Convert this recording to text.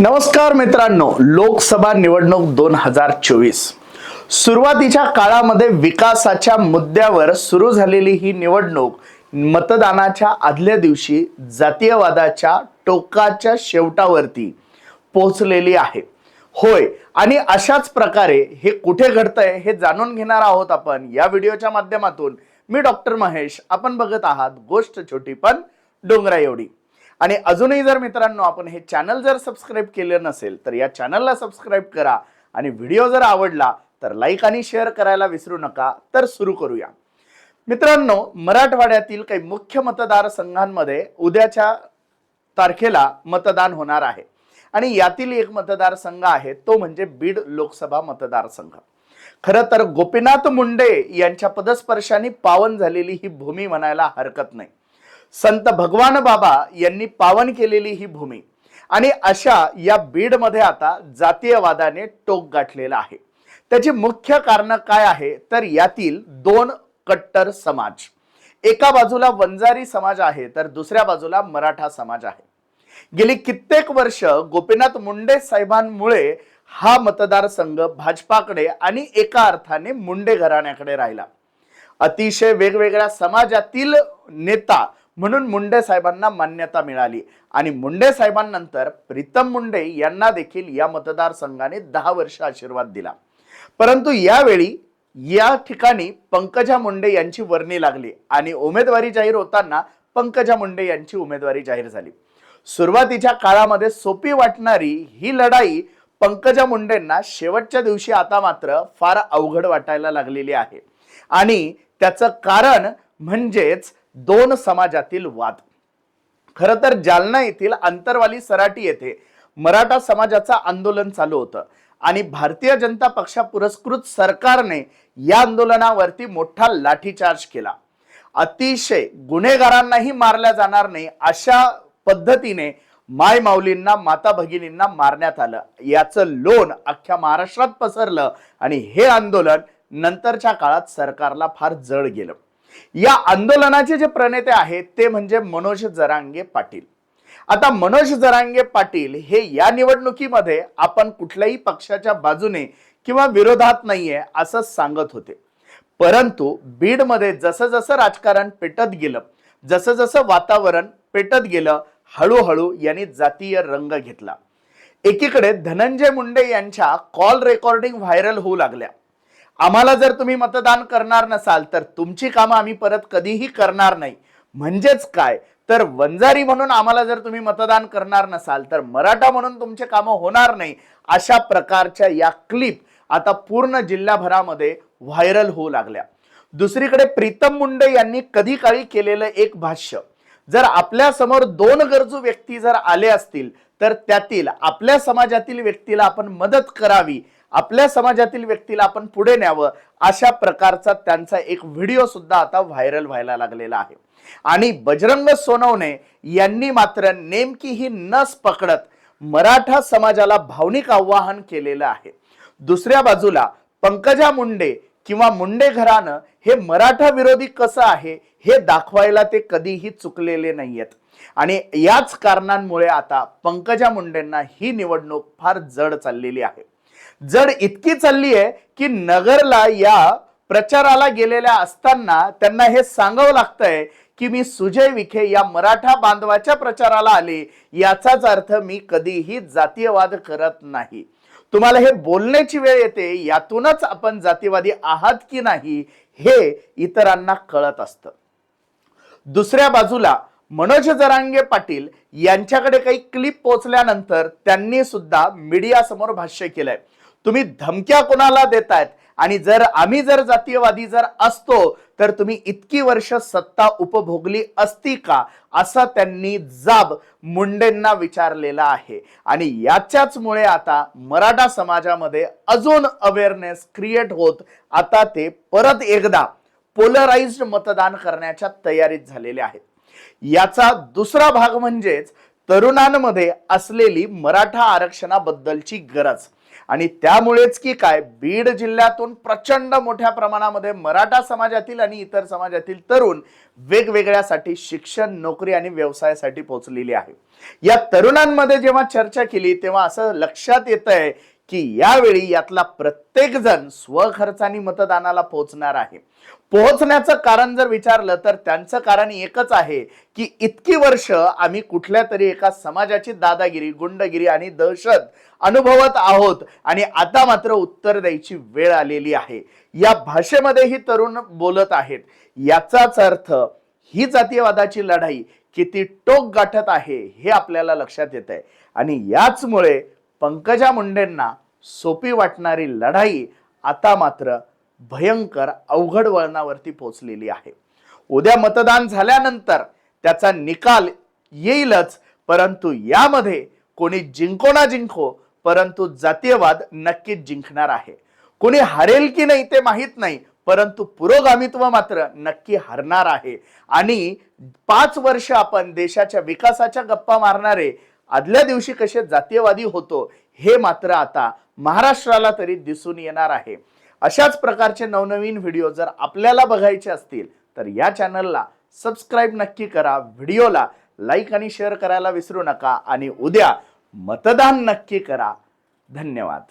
नमस्कार मित्रांनो लोकसभा निवडणूक दोन हजार चोवीस. सुरुवातीच्या काळामध्ये विकासाच्या मुद्द्यावर सुरू झालेली ही निवडणूक मतदानाच्या आदल्या दिवशी जातीयवादाच्या टोकाच्या शेवटावरती पोहोचलेली आहे. होय आणि अशाच प्रकारे हे कुठे घडतंय हे जाणून घेणार आहोत आपण या व्हिडिओच्या माध्यमातून. मी डॉक्टर महेश आपण बघत आहात गोष्ट छोटी पण डोंगरा एवढी आणि अजूनही जर मित्रांनो आपण हे चॅनल जर सबस्क्राईब केलं नसेल तर या चॅनलला सबस्क्राईब करा आणि व्हिडिओ जर आवडला तर लाईक आणि शेअर करायला विसरू नका. तर सुरू करूया. मित्रांनो मराठवाड्यातील काही मुख्य मतदारसंघांमध्ये उद्याच्या तारखेला मतदान होणार आहे. आणि यातील एक मतदारसंघ आहे तो म्हणजे बीड लोकसभा मतदारसंघ खरं तर गोपीनाथ मुंडे यांच्या पदस्पर्शाने पावन झालेली ही भूमी म्हणायला हरकत नाही. संत भगवान बाबा यांनी पावन केलेली ही भूमी. आणि अशा या बीडमध्ये आता जातीयवादाने टोक गाठलेला आहे. त्याची मुख्य कारणं काय आहे? तर यातील दोन कट्टर समाज. एका बाजूला वंजारी समाज आहे तर दुसऱ्या बाजूला मराठा समाज आहे. गेली कित्येक वर्ष गोपीनाथ मुंडे साहेबांमुळे हा मतदारसंघ भाजपाकडे आणि एका अर्थाने मुंडे घराण्याकडे राहिला. अतिशय वेगवेगळ्या समाजातील नेता म्हणून मुंडे साहेबांना मान्यता मिळाली. आणि मुंडे साहेबांनंतर प्रीतम मुंडे यांना देखील या मतदारसंघाने दहा वर्ष आशीर्वाद दिला. परंतु यावेळी या ठिकाणी पंकजा मुंडे यांची वर्णी लागली आणि उमेदवारी जाहीर होताना पंकजा मुंडे यांची उमेदवारी जाहीर झाली. सुरुवातीच्या काळामध्ये सोपी वाटणारी ही लढाई पंकजा मुंडेंना शेवटच्या दिवशी आता मात्र फार अवघड वाटायला लागलेली आहे. आणि त्याचं कारण म्हणजेच दोन समाजातील वाद. खरं तर जालना येथील अंतरवाली सराटी येथे मराठा समाजाचं आंदोलन चालू होतं आणि भारतीय जनता पक्षा पुरस्कृत सरकारने या आंदोलनावरती मोठा लाठीचार्ज केला. अतिशय गुन्हेगारांनाही मारल्या जाणार नाही अशा पद्धतीने माय माऊलींना माता भगिनींना मारण्यात आलं. याचं लोन अख्ख्या महाराष्ट्रात पसरलं आणि हे आंदोलन नंतरच्या काळात सरकारला फार जड गेलं. या आंदोलनाचे जे प्रणेते आहेत ते म्हणजे मनोज जरांगे पाटील. आता मनोज जरांगे पाटील हे या निवडणुकीमध्ये आपण कुठल्याही पक्षाच्या बाजूने किंवा विरोधात नाहीये असं सांगत होते. परंतु बीडमध्ये जसं जसं राजकारण पेटत गेलं जसं जसं वातावरण पेटत गेलं हळूहळू यांनी जातीय रंग घेतला. एकीकडे धनंजय मुंडे यांच्या कॉल रेकॉर्डिंग व्हायरल होऊ लागल्या. आम्हाला जर तुम्ही मतदान करणार नसाल तर तुमची कामं आम्ही परत कधीही करणार नाही. म्हणजेच काय? तर वंजारी म्हणून आम्हाला जर तुम्ही मतदान करणार नसाल तर मराठा म्हणून तुमचे कामं होणार नाही अशा प्रकारच्या या क्लिप आता पूर्ण जिल्हाभरामध्ये व्हायरल होऊ लागल्या. दुसरीकडे प्रीतम मुंडे यांनी कधी काळी केलेलं एक भाष्य जर आपल्यासमोर दोन गरजू व्यक्ती जर आले असतील तर त्यातील आपल्या समाजातील व्यक्तीला आपण मदत करावी आपल्या समाजातील व्यक्तीला आपण पुढे न्यावं अशा प्रकारचा त्यांचा एक व्हिडिओ सुद्धा आता व्हायरल व्हायला लागलेला आहे. आणि बजरंग सोनवणे यांनी मात्र नेमकी ही नस पकडत मराठा समाजाला भावनिक आव्हान केलेलं आहे. दुसऱ्या बाजूला पंकजा मुंडे किंवा मुंडे घराणं हे मराठा विरोधी कसं आहे हे दाखवायला ते कधीही चुकलेले नाहीयेत. आणि याच कारणांमुळे आता पंकजा मुंडेंना ही निवडणूक फार जड चाललेली आहे. जड इतकी चालली आहे की नगरला या प्रचाराला गेलेल्या असताना त्यांना हे सांगावं लागतंय की मी सुजय विखे या मराठा बांधवाच्या प्रचाराला आले. याचाच अर्थ मी कधीही जातीयवाद करत नाही. तुम्हाला हे बोलण्याची वेळ येते यातूनच आपण जातीवादी आहात की नाही हे इतरांना कळत असतं. दुसऱ्या बाजूला मनोज जरांगे पाटील यांच्याकडे काही क्लिप पोचल्यानंतर त्यांनी सुद्धा मीडियासमोर भाष्य केलंय. तुम्ही धमक्या कोणाला देतायत? आणि जर आम्ही जर जातीयवादी जर असतो तर तुम्ही इतकी वर्ष सत्ता उपभोगली असती का? असा त्यांनी जाब मुंडेंना विचारलेला आहे. आणि याच्याचमुळे आता मराठा समाजामध्ये अजून अवेअरनेस क्रिएट होत. आता ते परत एकदा पोलराइज्ड मतदान करण्याच्या तयारीत झालेले आहेत. याचा दुसरा भाग म्हणजेच तरुणांमध्ये असलेली मराठा आरक्षणाबद्दलची गरज. आणि त्यामुळेच की काय बीड जिल्ह्यातून प्रचंड मोठ्या प्रमाणामध्ये मराठा समाजातील आणि इतर समाजातील तरुण वेगवेगळ्यासाठी शिक्षण नोकरी आणि व्यवसायासाठी पोहोचलेली आहे. या तरुणांमध्ये जेव्हा चर्चा केली तेव्हा असं लक्षात येत आहे की यावेळी यातला प्रत्येक जण स्वखर्चानी मतदानाला पोहोचणार आहे. पोहोचण्याचं कारण जर विचारलं तर त्यांचं कारण एकच आहे की इतकी वर्ष आम्ही कुठल्या तरी एका समाजाची दादागिरी गुंडगिरी आणि दहशत अनुभवत आहोत आणि आता मात्र उत्तर द्यायची वेळ आलेली आहे. या भाषेमध्ये ही तरुण बोलत आहेत. याचाच अर्थ ही जातीयवादाची लढाई किती टोक गाठत आहे हे आपल्याला लक्षात येत आहे आणि याचमुळे पंकजा मुंडेंना सोपी वाटणारी लढाई आता मात्र भयंकर अवघड वळणावरती पोहोचलेली आहे. उद्या मतदान झाल्यानंतर त्याचा निकाल येईलच परंतु यामध्ये कोणी जिंको ना जिंको परंतु जातीयवाद नक्कीच जिंकणार आहे. कोणी हरेल की नाही ते माहीत नाही परंतु पुरोगामित्व मात्र नक्की हरणार आहे. आणि पाच वर्ष आपण देशाच्या विकासाच्या गप्पा मारणारे आदल्या दिवशी कसे जातीयवादी होतो हे मात्र आता महाराष्ट्राला तरी दिसून येणार आहे. अशाच प्रकारचे नवनवीन व्हिडिओ जर आपल्याला बघायचे असतील तर या चॅनलला सबस्क्राईब नक्की करा व्हिडिओला लाईक आणि शेअर करायला विसरू नका आणि उद्या मतदान नक्की करा. धन्यवाद.